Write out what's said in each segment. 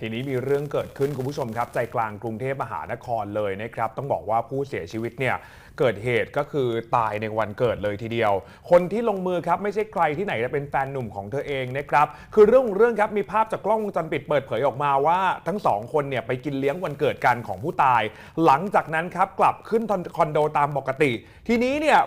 ทีนี้มีเรื่องเกิดขึ้นคุณผู้ชมครับ ใจกลางกรุงเทพมหานครเลยนะครับ ต้องบอกว่าผู้เสียชีวิตเนี่ยเกิดเหตุก็คือตายในวันเกิดเลยทีเดียว คนที่ลงมือครับไม่ใช่ใครที่ไหนแต่เป็นแฟนหนุ่มของเธอเองนะครับคือเรื่องของเรื่องครับมีภาพจากกล้องวงจรปิดเปิดเผยออกมาว่า ทั้งสองคนเนี่ยไปกินเลี้ยงวันเกิดกันของผู้ตาย หลังจากนั้นครับกลับขึ้นคอนโดตามปกติ ทีนี้เนี่ย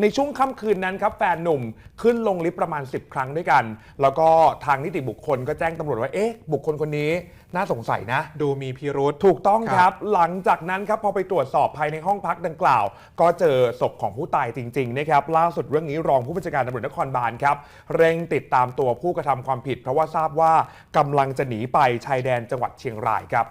ในช่วงค่ำคืนนั้นครับแฟนหนุ่มขึ้นลงลิฟต์ประมาณ 10 ครั้งด้วยกัน แล้วก็ทางนิติบุคคลก็แจ้งตำรวจว่าเอ๊ะบุคคลคนนี้น่าสงสัยนะ ดูมีพิรุษถูกต้องคครับรับ หลังจากนั้นครับพอไปตรวจสอบภายในห้องพักดังกล่าว ก็เจอศพของผู้ตายจริงๆนะครับล่าสุดเรื่องนี้รองผู้บัญชาการตำรวจนครบาลครับเร่งติดตามตัวผู้กระทำความผิด เพราะว่าทราบว่ากำลังจะหนีไปชายแดนจังหวัดเชียงรายครับ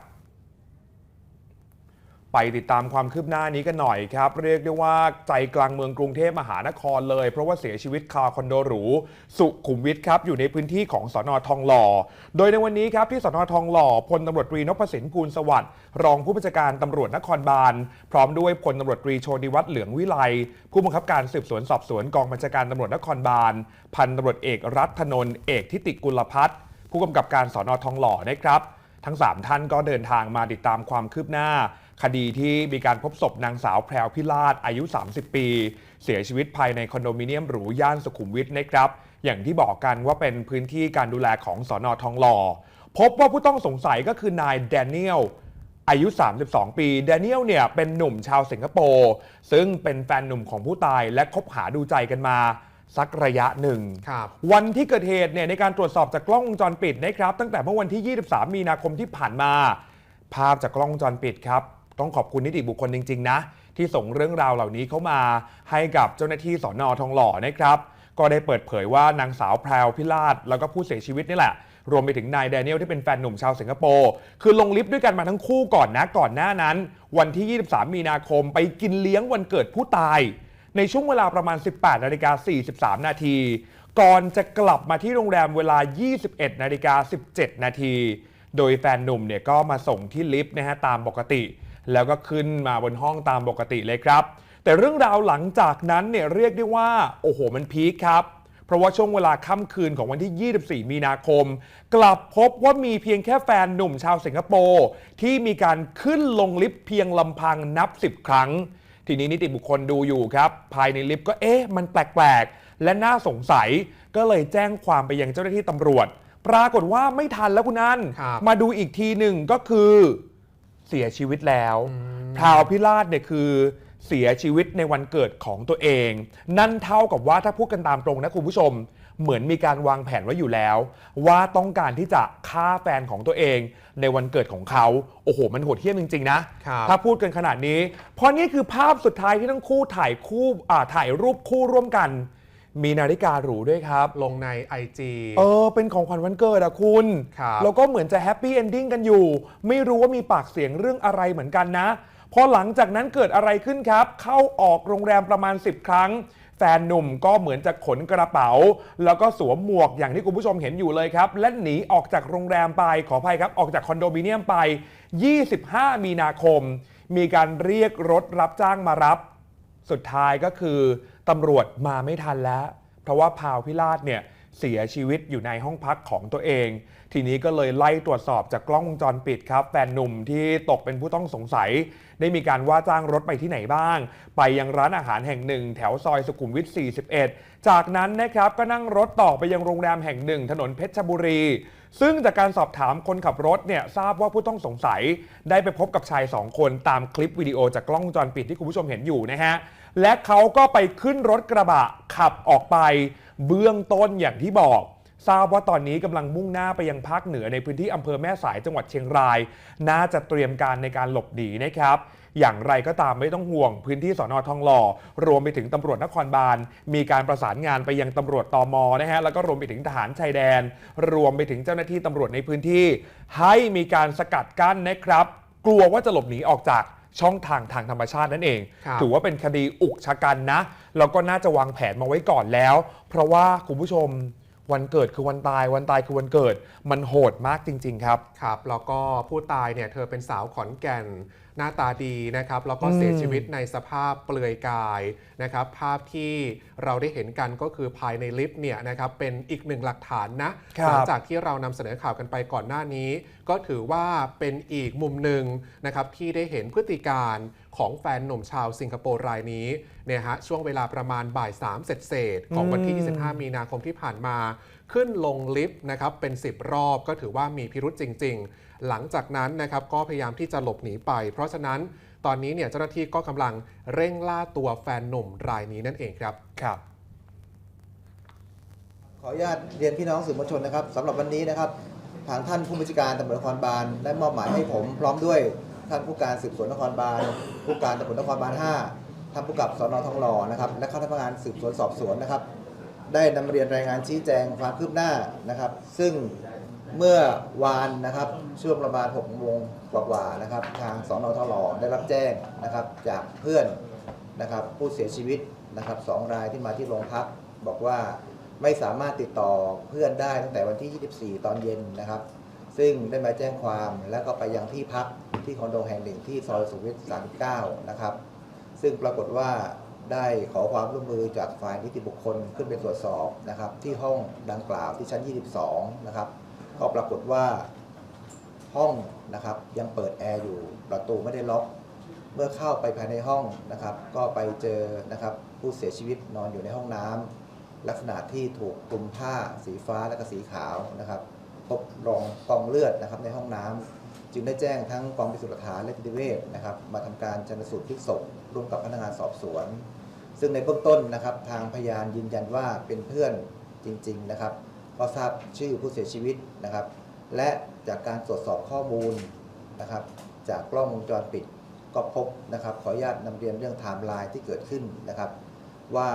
ไปติดตามความคืบหน้านี้กันหน่อยครับ เรียกได้ว่าใจกลางเมืองกรุงเทพมหานครเลย เพราะว่าเสียชีวิตคาคอนโดหรู สุขุมวิทครับ อยู่ในพื้นที่ของสอนอทองหล่อ โดยในวันนี้ครับที่สอนอทองหล่อพลตำรวจตรีนพสินภูลสวัสดิ์รองผู้บัญชาการตำรวจนครบาล พร้อมด้วยพลตำรวจตรีโชติวัฒน์เหลืองวิไลผู้บังคับการสืบสวนสอบสวนกองบัญชาการตำรวจนครบาล พันตำรวจเอกรัฐนนท์เอกทิติกุลพัฒน์ผู้กำกับการสอนอทองหล่อนะครับทั้ง 3 ท่านก็เดินทางมาติดตามความคืบหน้า คดีที่มีการพบศพนางสาวแพรวพิลาศอายุ 30 ปี เสียชีวิตภายในคอนโดมิเนียมหรูย่านสุขุมวิทนะครับ อย่างที่บอกกันว่าเป็นพื้นที่การดูแลของสอนอทองหล่อ พบว่าผู้ต้องสงสัยก็คือนายแดเนียลอายุ 32 ปีแดเนียลเนี่ยเป็นหนุ่มชาวสิงคโปร์ซึ่งเป็นแฟนหนุ่มของผู้ตายและคบหาดูใจกันมาสักระยะหนึ่งครับวันที่เกิดเหตุเนี่ยในการตรวจสอบจากกล้องวงจรปิดนะครับ ตั้งแต่เมื่อวันที่ 23 มีนาคมที่ผ่านมา ภาพจากกล้องวงจรปิดครับ ต้องขอบคุณนิติบุคคลจริง ๆ นะ ที่ส่งเรื่องราวเหล่านี้เข้ามาให้กับเจ้าหน้าที่สอนอทองหล่อนะครับ ก็ได้เปิดเผยว่านางสาวแพรวพิลาศแล้วก็ผู้เสียชีวิตนี่แหละ รวมไปถึงนายแดเนียลที่เป็นแฟนหนุ่มชาวสิงคโปร์คือลงลิฟต์ด้วยกันมาทั้งคู่ก่อนนะก่อนหน้านั้น วันที่ 23 มีนาคมไปกินเลี้ยงวันเกิดผู้ตาย ในช่วงเวลาประมาณ 18นาฬิกา43 นาทีก่อนจะกลับมาที่โรงแรมเวลา 21นาฬิกา17 นาที โดยแฟนหนุ่มเนี่ยก็มาส่งที่ลิฟต์นะฮะตามปกติ แล้วก็ขึ้นมาบนห้องตามปกติเลยครับ แต่เรื่องราวหลังจากนั้นเนี่ยเรียกได้ว่า โอ้โหมันพีคครับ เพราะว่าช่วงเวลาค่ำคืนของวันที่ 24 มีนาคม กลับพบว่ามีเพียงแค่แฟนหนุ่มชาวสิงคโปร์ที่มีการขึ้นลงลิฟต์เพียงลำพังนับ 10 ครั้ง ทีนี้นิติบุคคลดูอยู่ครับ ภายในลิฟต์ก็เอ๊ะมันแปลกๆ และน่าสงสัยก็เลยแจ้งความไปยังเจ้าหน้าที่ตำรวจ ปรากฏว่าไม่ทันแล้วคุณอันครับมาดูอีกทีหนึ่งก็คือ เสียชีวิตแล้วพราวพิราชเนี่ยคือเสียชีวิตในวันเกิดของตัวเอง นั่นเท่ากับว่าถ้าพูดกันตามตรงนะคุณผู้ชม เหมือนมีการวางแผนไว้อยู่แล้ว ว่าต้องการที่จะฆ่าแฟนของตัวเอง ในวันเกิดของเขา โอ้โห มันโหดเหี้ยมจริงๆนะ ครับถ้าพูดกันขนาดนี้ เพราะนี่คือภาพสุดท้ายที่ทั้งคู่ถ่ายคู่อ่าถ่ายรูปคู่ร่วมกัน มีนาฬิกาหรูด้วยครับ ลงใน IG เออ เป็นของขวัญวันเกิดอะคุณ ครับแล้วก็เหมือนจะแฮปปี้เอนดิ้งกันอยู่ ไม่รู้ว่ามีปากเสียงเรื่องอะไรเหมือนกันนะ พอหลังจากนั้นเกิดอะไรขึ้นครับ เข้าออกโรงแรมประมาณ 10 ครั้ง แฟนหนุ่มก็เหมือนจะขนกระเป๋า แล้วก็สวมหมวกอย่างที่คุณผู้ชมเห็นอยู่เลยครับ และหนีออกจากโรงแรมไปขออภัยครับ ออกจากคอนโดมิเนียมไป 25 มีนาคม มีการเรียกรถรับจ้างมารับ สุดท้ายก็คือ ตำรวจมาไม่ทันแล้ว เพราะว่าพาวพิราชเนี่ย เสียชีวิตอยู่ในห้องพักของตัวเอง ทีนี้ก็เลยไล่ตรวจสอบจากกล้องวงจรปิดครับแฟนหนุ่มที่ตกเป็นผู้ต้องสงสัย ได้มีการว่าจ้างรถไปที่ไหนบ้าง ไปยังร้านอาหารแห่งหนึ่ง แถวซอยสุขุมวิท 41 จากนั้นนะครับก็นั่งรถต่อไปยังโรงแรมแห่งหนึ่ง ถนนเพชรบุรี ซึ่งจากการสอบถามคนขับรถเนี่ยทราบว่าผู้ต้องสงสัย ได้ไปพบกับชายสองคนตามคลิปวิดีโอจากกล้องวงจรปิดที่คุณผู้ชมเห็นอยู่นะฮะและเขาก็ไปขึ้นรถกระบะขับออกไป เบื้องต้นอย่างที่บอกทราบว่าตอนนี้กำลังมุ่งหน้าไปยังภาคเหนือในพื้นที่อำเภอแม่สายจังหวัดเชียงราย น่าจะเตรียมการในการหลบหนีนะครับ อย่างไรก็ตามไม่ต้องห่วง พื้นที่สอนอทองหล่อ รวมไปถึงตำรวจนครบาล มีการประสานงานไปยังตำรวจตอมอนะฮะแล้วก็รวมไปถึงทหารชายแดน รวมไปถึงเจ้าหน้าที่ตำรวจในพื้นที่ ให้มีการสกัดกั้นนะครับ กลัวว่าจะหลบหนีออกจาก ช่องทางทางธรรมชาตินั่นเอง ครับ ถือว่าเป็นคดีอุกชะกันนะ แล้วก็น่าจะวางแผนมาไว้ก่อนแล้ว เพราะว่าคุณผู้ชมวันเกิดคือวันตาย วันตายคือวันเกิด มันโหดมากจริง ๆ ครับ ครับแล้วก็ผู้ตายเนี่ยเธอเป็นสาวขอนแก่นหน้าตาดีนะครับแล้วก็อืมเสียชีวิตในสภาพเปลือยกายนะครับ ภาพที่เราได้เห็นกันก็คือภายในลิฟต์เนี่ยนะครับเป็นอีกหนึ่งหลักฐานนะครับ หลัจากที่เรานำเสนอข่าวกันไปก่อนหน้านี้ก็ถือว่าเป็นอีกมุมหนึ่งนะครับที่ได้เห็นพฤติการของแฟนหนุ่มชาวสิงคโปร์รายนี้เนี่ยฮะช่วงเวลาประมาณบ่าย3เศษเศษๆของวันที่ 25 มีนาคมที่ผ่านมา ขึ้นลงลิฟต์นะครับเป็น 10 รอบก็ถือว่ามีพิรุษจริง ๆ หลังจากนั้นนะครับก็พยายามที่จะหลบหนีไป เพราะฉะนั้นตอนนี้เนี่ยเจ้าหน้าที่ก็กำลังเร่งล่าตัวแฟนหนุ่มรายนี้นั่นเองครับครับขออนุญาตเรียนพี่น้องสื่อมวลชนนะครับสำหรับวันนี้นะครับ ทางท่านผู้บัญชาการตำรวจนครบาลได้มอบหมายให้ผม พร้อมด้วยท่านผู้การสืบสวนนครบาลผู้การตำรวจนครบาล5ท่านผู้กับสนทองหล่อนะครับและข้าราชการสืบสวนสอบสวนนะครับ ได้นำเรียนรายงานชี้แจงความคืบหน้านะครับ ซึ่งเมื่อวานนะครับช่วงประมาณ6โมงกว่าๆนะครับ ทางสนทองหล่อได้รับแจ้งนะครับ จากเพื่อนนะครับผู้เสียชีวิตนะครับสองรายที่มาที่โรงพักบอกว่า ไม่สามารถติดต่อเพื่อนได้ตั้งแต่วันที่ 24 ตอนเย็นนะครับ ซึ่งได้มาแจ้งความแล้วก็ไปยังที่พักที่คอนโดแห่งหนึ่งที่ซอยสุขุมวิท39 นะครับ ซึ่งปรากฏว่าได้ขอความร่วมมือจากฝ่ายนิติบุคคลขึ้นไปตรวจสอบนะครับ ที่ห้องดังกล่าวที่ชั้น 22 นะครับ ก็ปรากฏว่าห้องนะครับยังเปิดแอร์อยู่ประตูไม่ได้ล็อก เมื่อเข้าไปภายในห้องนะครับ ก็ไปเจอนะครับผู้เสียชีวิตนอนอยู่ในห้องน้ำ ลักษณะที่ถูกคลุมผ้าสีฟ้าและก็สีขาวนะครับพบรองกองเลือดนะครับในห้องน้ำจึงได้แจ้งทั้งกองพิสูจน์หลักฐานและนิติเวชนะครับ มาทำการชันสูตรพลิกศพร่วมกับพนักงานสอบสวน ซึ่งในเบื้องต้นนะครับ ทางพยานยืนยันว่าเป็นเพื่อนจริง ๆนะครับก็ทราบชื่อผู้เสียชีวิตนะครับ และจากการตรวจสอบข้อมูลนะครับ จากกล้องวงจรปิดก็พบนะครับ ขออนุญาตนำเรียนเรื่องไทม์ไลน์ที่เกิดขึ้นนะครับ ว่า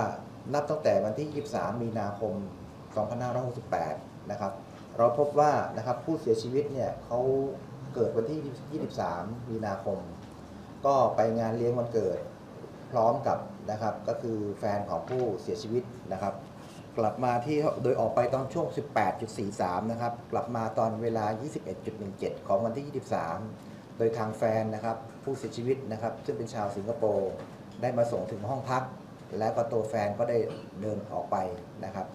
นับตั้งแต่วันที่ 23 มีนาคม 2568 นะครับ เราพบว่านะครับผู้เสียชีวิตเนี่ยเขาเกิดวันที่ 23 มีนาคม ก็ไปงานเลี้ยงวันเกิดพร้อมกับนะครับก็คือแฟนของผู้เสียชีวิตนะครับ กลับมาที่โดยออกไปตอนช่วง 18.43 นะครับ กลับมาตอนเวลา 21.17 ของวันที่ 23 โดยทางแฟนนะครับผู้เสียชีวิตนะครับ ซึ่งเป็นชาวสิงคโปร์ได้มาส่งถึงห้องพัก แล้วก็ตัวแฟนก็ได้เดินออกไปนะครับ